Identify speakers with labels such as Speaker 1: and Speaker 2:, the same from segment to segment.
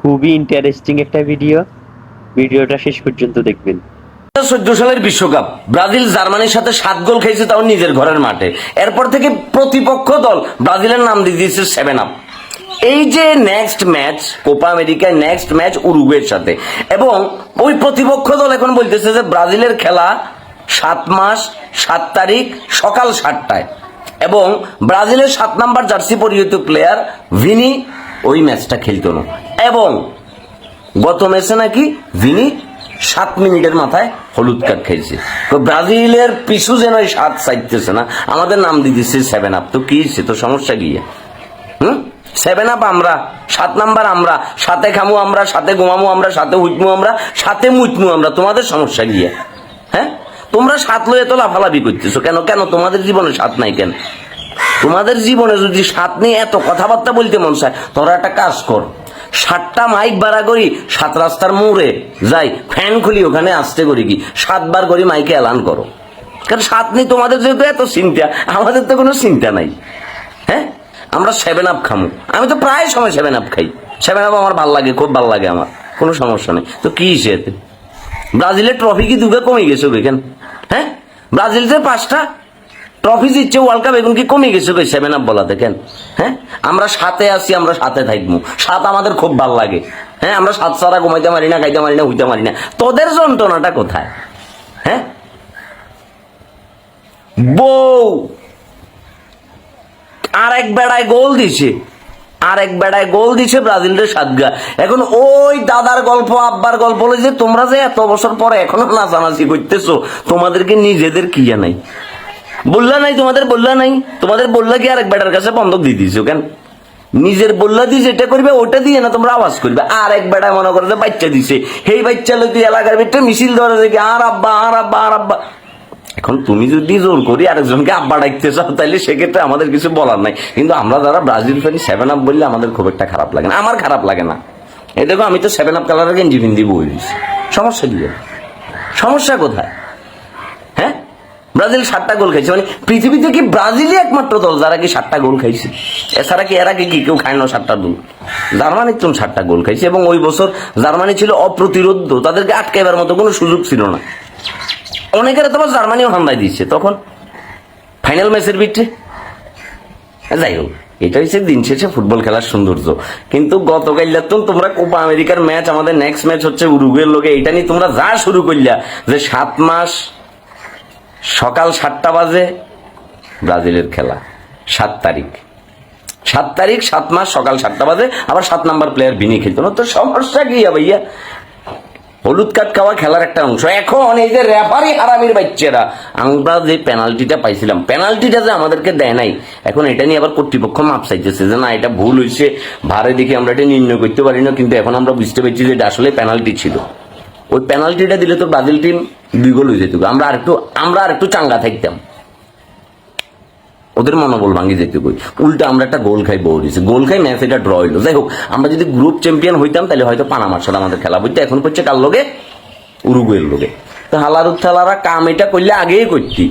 Speaker 1: খুবই ইন্টারেস্টিং একটা ভিডিও ভিডিওটা শেষ পর্যন্ত দেখবেন।
Speaker 2: চোদ্দ সালের বিশ্বকাপ। ব্রাজিল জার্মানির সাথে সাত গোল খেয়েছে তাও নিজের ঘরের মাঠে। এরপর থেকে প্রতিপক্ষ দল ব্রাজিলের নাম দিয়ে দিয়েছে সেভেন আপ এই যে নেক্সট ম্যাচ কোপা আমেরিকায় নেক্সট ম্যাচ উরুগুয়ের সাথে। এবং ওই প্রতিপক্ষ দল এখন বলতেছে যে ব্রাজিলের খেলা সাত মাস, সাত তারিখ, সকাল সাতটায়। এবং ব্রাজিলের সাত নাম্বার জার্সি পরিহিত প্লেয়ার ভিনি, ওই ম্যাচটা খেলতো না। এবং গত ম্যাচে নাকি ভিনি সাত মিনিটের মাথায় হলুদ কার্ড খেয়েছে। তো ব্রাজিলের পিছু যেন ওই সাত চাইতেছে না, আমাদের নাম দিচ্ছে সেভেন আপ তো কি তো সমস্যা কি? হুম? সেভেন আপ আমরা, সাত নাম্বার আমরা সাথে খামু আমরা সাথে ঘুমামু আমরা সাথে উঠমু আমরা সাথে মুচমু আমরা, তোমাদের সমস্যা গিয়ে হ্যাঁ? তোমরা সাত লয়ে তো লাফালাফি করতেছো কেন? কেন তোমাদের জীবনে সাত নাই কেন? তোমাদের জীবনে যদি সাত নিয়ে এত কথাবার্তা বলতে মন চায়, তোরা একটা কাজ কর। সাতটা মাইক ভাড়া করি, সাত রাস্তার মোড়ে যাই, ফ্যান খুলি, ওখানে আসতে করি কি? সাতবার করি মাইকে এলান করো। কারণ সাত নেই, তোমাদের যেহেতু এত চিন্তা, আমাদের তো কোনো চিন্তা নাই। হ্যাঁ? আমরা সেভেন আপ খামু। আমি তো প্রায় সময় সেভেন আপ খাই। সেভেন আপ আমার ভালো লাগে, খুব ভালো লাগে আমার। কোনো সমস্যা নেই। তো কি হিসেবে? ব্রাজিলের ট্রফি কি দুগে কমে গেছে কেন হ্যাঁ? ব্রাজিল যে পাঁচটা ট্রফি জিতছে ওয়ার্ল্ড কাপ এখন কি কমে গেছে কই? সেভেন আপ বলাতে কেন হ্যাঁ? আমরা সাথে আছি, আমরা সাথে থাকব। সাত আমাদের খুব ভালো লাগে। হ্যাঁ? আমরা সাত সারা ঘুমাইতে পারি না খাইতে পারি না হইতে পারি না। তোদের যন্ত্রণাটা কোথায়? হ্যাঁ? বউ! আর এক বেড়ায় গোল দিছে। আর এক বেড়ায় গোল দিছে ব্রাজিলের সাতগা। এখন ওই দাদার গল্প, আব্বার গল্প হলো যে তোমরা যে এত বছর পরে এখনও নাচানাচি করতেছো, তোমাদেরকে নিজেদের কি জানাই? বললা নাই, তোমাদের বললা নাই। তোমাদের বললা কি আরেক বেটার কাছে বন্ধক দিয়ে দিয়েছ কেন? নিজের বললা দিয়ে যেটা করবে, ওটা দিয়ে না তোমরা আওয়াজ করবে। আর এক বেটা মনে করো বাচ্চা দিছে। সেই বাচ্চা লোক এলাকার ভিতরে মিছিল ধরে দেখি, আর আব্বা আর আব্বা আর আব্বা। এখন তুমি যদি জোর করি আরেকজনকে আব্বা ডাকতে চাও তাহলে সেক্ষেত্রে আমাদের কিছু বলার নাই। কিন্তু আমরা যারা ব্রাজিল ফ্যানি সেভেন আপ বললে আমাদের খুব একটা খারাপ লাগে না। আমার খারাপ লাগে না। এই দেখো, আমি তো সেভেন আপ কালারের গেঞ্জি ফিন্দি বই সমস্যা কি? সমস্যা কোথায়? ব্রাজিল সাতটা গোল খাইছে। মানে পৃথিবীতে কি ব্রাজিলই একমাত্র দল যারা কি সাতটা গোল খাইছে? এছাড়া কি এরা কি কেউ খায় না সাতটা গোল। জার্মানির তো সাতটা গোল খাইছে এবং ওই বছর জার্মানি ছিল অপ্রতিরোধ তাদেরকে আটকাইবার মতো কোনো সুযোগ ছিল না। অনেকের তোমার জার্মানিও হামলায় দিচ্ছে তখন ফাইনাল ম্যাচের ভিত্তি যাই হোক, এটা হচ্ছে দিন শেষে ফুটবল খেলার সৌন্দর্য। কিন্তু গতকাল তোমরা কোপা আমেরিকার ম্যাচ, আমাদের নেক্সট ম্যাচ হচ্ছে উরুগুয়ের লোকে এটা নিয়ে তোমরা যা শুরু করলা যে সাত মাস সকাল সাতটা বাজে, ব্রাজিলের খেলা, সাত তারিখ। সাত তারিখ, সাত মাস, সকাল সাতটা বাজে, আবার সাত নাম্বার প্লেয়ার ভিনি খেলতো। না তো সমস্যা কি ভাইয়া হলুদ কার্ড খাওয়া খেলার একটা অংশ। এখন এই যে রেফারি হারামির বাচ্চারা, আমরা যে পেনাল্টিটা পাইছিলাম পেনাল্টিটা যে আমাদেরকে দেয় নাই, এখন এটা নিয়ে আবার কর্তৃপক্ষ মাপ চাইতেছে যে না, এটা ভুল হয়েছে ভারে দেখে আমরা এটা নির্ণয় করতে পারি না, কিন্তু এখন আমরা বুঝতে পারছি যে এটা আসলে পেনাল্টি ছিল। ওই পেনাল্টিটা দিলে তো ব্রাজিল টিম দুই গোল হয়ে যেত আমরা আর একটু আমরা আর একটু চাঙ্গা থাকতাম। ওদের মনোবল ভাঙি যেতে কই উল্টা আমরা একটা গোল খাই বউ দিয়েছি গোল খাই ম্যাচ এটা ড্র হইল। যাই হোক, আমরা যদি গ্রুপ চ্যাম্পিয়ন হইতাম, তাহলে হয়তো পানামার সাথে আমাদের খেলা বুঝতে এখন করছে কার লোকে উরুগুয়ের লোকে তো হালারুদ থালারা কাম এটা করলে আগেই করতি।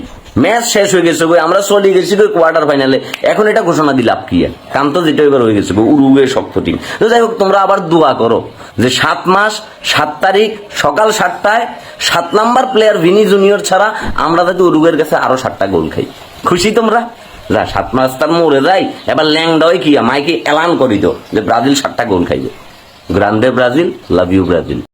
Speaker 2: ম্যাচ শেষ হয়ে গেছে গো, আমরা চলে গেছি গো কোয়ার্টার ফাইনালে এখন এটা ঘোষণা দিলাম কি কাম তো যেটা এবার হয়ে গেছে গো, উরুগুয়ে শক্ত টিম তো যাই হোক, তোমরা আবার দোয়া করো যে সাত মাস, সাত তারিখ, সকাল সাতটায় সাত নাম্বার প্লেয়ার ভিনি জুনিয়র ছাড়া আমরা যাতে উরুগুয়ের কাছে আরও সাতটা গোল খাই। খুশি তোমরা? যা, সাত মাস তার মরে যাই এবার ল্যাংডাই কি মাইকে এলান করি তো যে ব্রাজিল সাতটা গোল খাইবে। Grande Brazil love you Brazil.